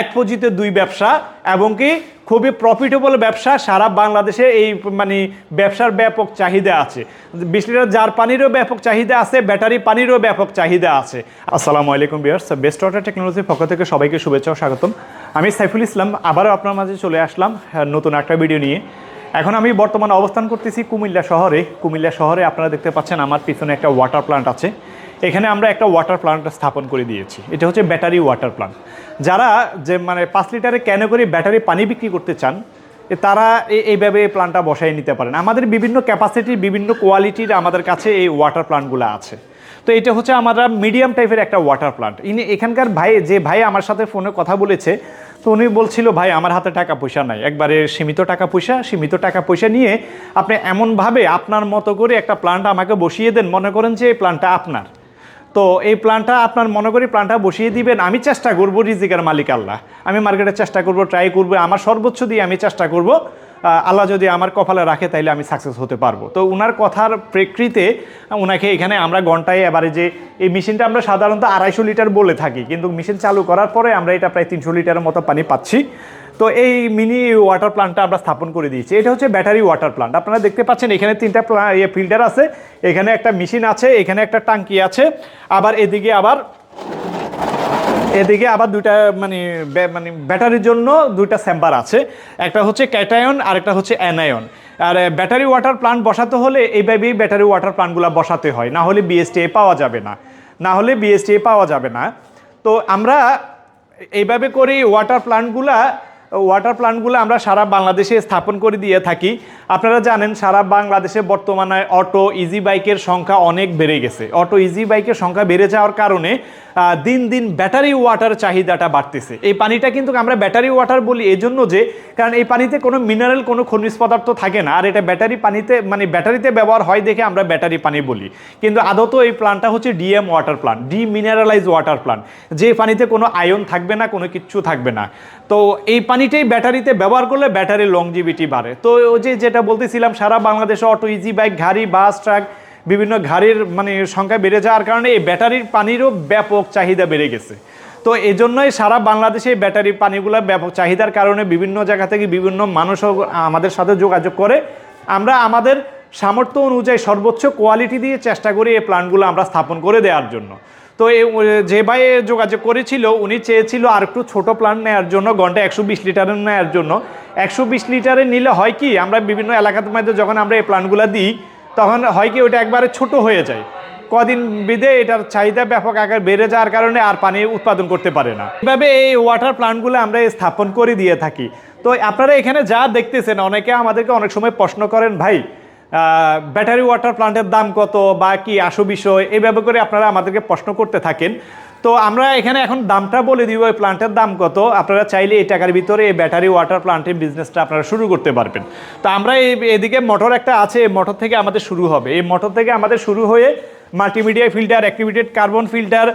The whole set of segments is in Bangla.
এক পুঁজিতে দুই ব্যবসা এবং কি খুবই প্রফিটেবল ব্যবসা সারা বাংলাদেশে এই মানে ব্যবসার ব্যাপক চাহিদা আছে। বিশ লিটার জার পানিরও ব্যাপক চাহিদা আছে ব্যাটারি পানিরও ব্যাপক চাহিদা আছে। আসসালামু আলাইকুম বিয়ার্স বেস্ট ওয়াটার টেকনোলজির পক্ষ থেকে সবাইকে শুভেচ্ছা ও স্বাগতম। আমি সাইফুল ইসলাম আবারও আপনার মাঝে চলে আসলাম হ্যাঁ, নতুন একটা ভিডিও নিয়ে। এখন আমি বর্তমানে অবস্থান করতেছি কুমিল্লা শহরে। কুমিল্লা শহরে আপনারা দেখতে পাচ্ছেন আমার পিছনে একটা ওয়াটার প্লান্ট আছে। এখানে আমরা একটা ওয়াটার প্লান্ট স্থাপন করে দিয়েছি। এটা হচ্ছে ব্যাটারি ওয়াটার প্লান্ট যারা যে মানে পাঁচ লিটারে কেন করে ব্যাটারি পানি বিক্রি করতে চান তারা এইভাবে এই প্লান্টটা বসাই নিতে পারেন। আমাদের বিভিন্ন ক্যাপাসিটির বিভিন্ন কোয়ালিটির আমাদের কাছে এই ওয়াটার প্লান্টগুলো আছে। তো এটা হচ্ছে আমরা মিডিয়াম টাইপের একটা ওয়াটার প্লান্ট ইনি এখানকার ভাই, যে ভাই আমার সাথে ফোনে কথা বলেছে, তো উনি বলছিল, ভাই, আমার হাতে টাকা পয়সা নাই। একবারে সীমিত টাকা পয়সা, সীমিত টাকা পয়সা নিয়ে আপনি এমনভাবে আপনার মতো করে একটা প্লান্ট আমাকে বসিয়ে দেন। মনে করেন যে এই প্লান্টটা আপনার। তো এই প্ল্যানটা আপনার মনে করি প্ল্যানটা বসিয়ে দিবেন। আমি চেষ্টা করব রিজিকের মালিক আল্লাহ। আমি মার্কেটে চেষ্টা করব ট্রাই করব, আমার সর্বোচ্চ দিয়ে আমি চেষ্টা করব। আল্লাহ যদি আমার কপালে রাখে তাইলে আমি সাকসেস হতে পারব। তো উনার কথার প্রেক্ষিতে ওনাকে এখানে আমরা ঘন্টায় এবারে যে এই মেশিনটা আমরা সাধারণত আড়াইশো লিটার বলে থাকি। কিন্তু মেশিন চালু করার পরে আমরা এটা প্রায় তিনশো লিটারের মতো পানি পাচ্ছি। তো এই মিনি ওয়াটার প্লান্টটা আমরা স্থাপন করে দিয়েছি। এটা হচ্ছে ব্যাটারি ওয়াটার প্লান্ট আপনারা দেখতে পাচ্ছেন এখানে তিনটা ইয়ে ফিল্টার আছে। এখানে একটা মেশিন আছে, এখানে একটা টাঙ্কি আছে। আবার এদিকে আবার এদিকে আবার দুইটা মানে মানে ব্যাটারির জন্য দুইটা চেম্বার আছে। একটা হচ্ছে ক্যাটায়ন আর একটা হচ্ছে অ্যানায়ন আর ব্যাটারি ওয়াটার প্লান্ট বসাতে হলে এইভাবেই ব্যাটারি ওয়াটার প্লান্টগুলো বসাতে হয়। না হলে বিএসটিএ পাওয়া যাবে না। না হলে বিএসটিএ পাওয়া যাবে না। তো আমরা এইভাবে করে ওয়াটার প্লান্টগুলা ওয়াটার প্লান্টগুলো আমরা সারা বাংলাদেশে স্থাপন করে দিয়ে থাকি। আপনারা জানেন, সারা বাংলাদেশে বর্তমানে অটো ইজি বাইকের সংখ্যা অনেক বেড়ে গেছে। অটো ইজি বাইকের সংখ্যা বেড়ে যাওয়ার কারণে দিন দিন ব্যাটারি ওয়াটার চাহিদাটা বাড়তেছে। এই পানিটা কিন্তু আমরা ব্যাটারি ওয়াটার বলি এই জন্য যে, কারণ এই পানিতে কোনো মিনারেল কোনো খনিজ পদার্থ থাকে না। আর এটা ব্যাটারি পানিতে মানে ব্যাটারিতে ব্যবহার হয় দেখে আমরা ব্যাটারি পানি বলি। কিন্তু আদত এই প্লান্টটা হচ্ছে DM water plant demineralize water plant যে পানিতে কোনো আয়ন থাকবে না, কোনো কিচ্ছু থাকবে না। তো এই পানিটাই ব্যাটারিতে ব্যবহার করলে ব্যাটারির লংজিভিটি বাড়ে। তো ওই যে যেটা বলতেছিলাম, সারা বাংলাদেশে অটো ইজি বাইক গাড়ি বাস ট্রাক বিভিন্ন ঘাড়ির মানে সংখ্যা বেড়ে যাওয়ার কারণে এই ব্যাটারির পানিরও ব্যাপক চাহিদা বেড়ে গেছে। তো এই জন্যই সারা বাংলাদেশে এই ব্যাটারি পানিগুলো ব্যাপক চাহিদার কারণে বিভিন্ন জায়গা থেকে বিভিন্ন মানুষও আমাদের সাথে যোগাযোগ করে। আমরা আমাদের সামর্থ্য অনুযায়ী সর্বোচ্চ কোয়ালিটি দিয়ে চেষ্টা করি এই প্ল্যান্টগুলো আমরা স্থাপন করে দেওয়ার জন্য। তো যে ভাই যোগাযোগ করেছিল, উনি চেয়েছিল আর একটু ছোটো প্লান্ট নেওয়ার জন্য ঘণ্টা একশো বিশ লিটারের নেওয়ার জন্য। একশো বিশ লিটারে নিলে হয় কি, আমরা বিভিন্ন এলাকার মধ্যে যখন আমরা এই প্লান্টগুলো দিই তখন হয় কি ওটা একবারে ছোট হয়ে যায়। কদিন বিধে এটার চাহিদা ব্যাপক আকার বেড়ে যাওয়ার কারণে আর পানি উৎপাদন করতে পারে না। এভাবে এই ওয়াটার প্লান্টগুলো আমরা স্থাপন করে দিয়ে থাকি। তো আপনারা এখানে যা দেখতেছেন, অনেকে আমাদেরকে অনেক সময় প্রশ্ন করেন, ভাই ব্যাটারি ওয়াটার প্লান্টের দাম কত বা কি আসো বিষয় এইভাবে করে আপনারা আমাদেরকে প্রশ্ন করতে থাকেন। তো আমরা এখানে এখন দামটা বলে দিব, এই প্লান্টের দাম কত? আপনারা চাইলে এই টাকার ভিতরে এই ব্যাটারি ওয়াটার প্লান্টের বিজনেসটা আপনারা শুরু করতে পারবেন। তো আমরা এই, এদিকে মোটর একটা আছে, এই মোটর থেকে আমাদের শুরু হবে। এই মোটর থেকে আমাদের শুরু হয়ে multimedia filter activated carbon filter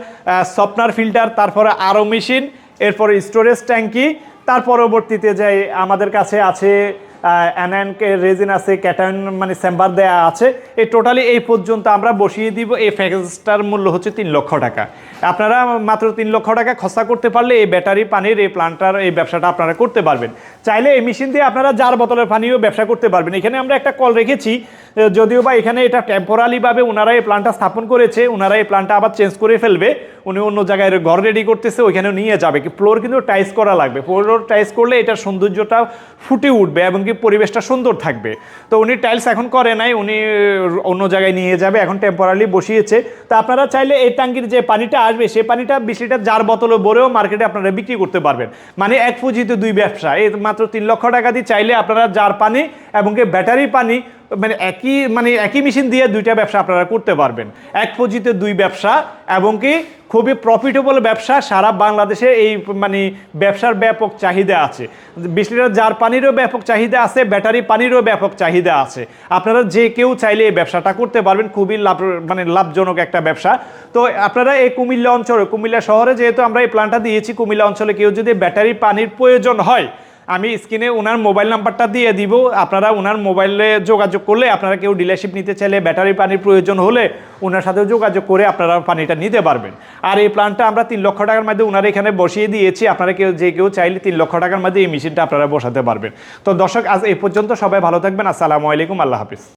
softener filter তারপরে আরও মেশিন এরপরে স্টোরেজ ট্যাঙ্কি তার পরবর্তীতে যে আমাদের কাছে আছে অ্যানান রেজিন আছে ক্যাটায়ন মানে চেম্বার দেয়া আছে। এই টোটালি এই পর্যন্ত আমরা বসিয়ে দিব, এই প্যাকেজটার মূল্য হচ্ছে তিন লক্ষ টাকা। আপনারা মাত্র তিন লক্ষ টাকা খরচা করতে পারলে এই ব্যাটারি পানির, এই প্লান্টার এই ব্যবসাটা আপনারা করতে পারবেন। চাইলে এই মেশিন দিয়ে আপনারা যার বোতলের পানিও ব্যবসা করতে পারবেন। এখানে আমরা একটা কল রেখেছি যদিও বা এখানে এটা টেম্পোরালিভাবে ওনারা এই প্লান্টটা স্থাপন করেছে ওনারা এই প্লান্টটা আবার চেঞ্জ করে ফেলবে। উনি অন্য জায়গায় ঘর রেডি করতেছে ওইখানে নিয়ে যাবে। ফ্লোর কিন্তু টাইস করা লাগবে। ফ্লোর টাইস করলে এটার সৌন্দর্যটা ফুটে উঠবে এবং কি পরিবেশটা সুন্দর থাকবে। তো উনি টাইলস এখন করে নাই, উনি অন্য জায়গায় নিয়ে যাবে, এখন টেম্পোরারি বসিয়েছে। তো আপনারা চাইলে এই ট্যাঙ্কির যে পানিটা আসবে সেই পানিটা বিশ লিটার জার বোতলে ভরেও মার্কেটে আপনারা বিক্রি করতে পারবেন। মানে এক পুঁজিতে দুই ব্যবসা, এই মাত্র তিন লক্ষ টাকা দিয়ে চাইলে আপনারা জার পানি এবং কি ব্যাটারি পানি মানে একই মানে একই মেশিন দিয়ে দুইটা ব্যবসা আপনারা করতে পারবেন। এক পুঁজিতে দুই ব্যবসা এবং কি খুবই প্রফিটেবল ব্যবসা সারা বাংলাদেশে এই মানে ব্যবসার ব্যাপক চাহিদা আছে। বিশ লিটার জার পানিরও ব্যাপক চাহিদা আছে, ব্যাটারি পানিরও ব্যাপক চাহিদা আছে। আপনারা যে কেউ চাইলে এই ব্যবসাটা করতে পারবেন, খুবই লাভ মানে লাভজনক একটা ব্যবসা। তো আপনারা এই কুমিল্লা অঞ্চলে, কুমিল্লা শহরে যেহেতু আমরা এই প্ল্যানটা দিয়েছি, কুমিল্লা অঞ্চলে কেউ যদি ব্যাটারি পানির প্রয়োজন হয় আমি স্ক্রিনে ওনার মোবাইল নাম্বারটা দিয়ে দিব। আপনারা ওনার মোবাইলে যোগাযোগ করলে আপনারা কেউ ডিলারশিপ নিতে চাইলে ব্যাটারি পানির প্রয়োজন হলে ওনার সাথেও যোগাযোগ করে আপনারা পানিটা নিতে পারবেন। আর এই প্ল্যানটা আমরা তিন লক্ষ টাকার মধ্যে ওনার এখানে বসিয়ে দিয়েছি। আপনারা কেউ যে কেউ চাইলে তিন লক্ষ টাকার মধ্যে এই মেশিনটা আপনারা বসাতে পারবেন। তো দর্শক, আজ এই পর্যন্ত সবাই ভালো থাকবেন। আসসালামু আলাইকুম। আল্লাহ হাফিজ।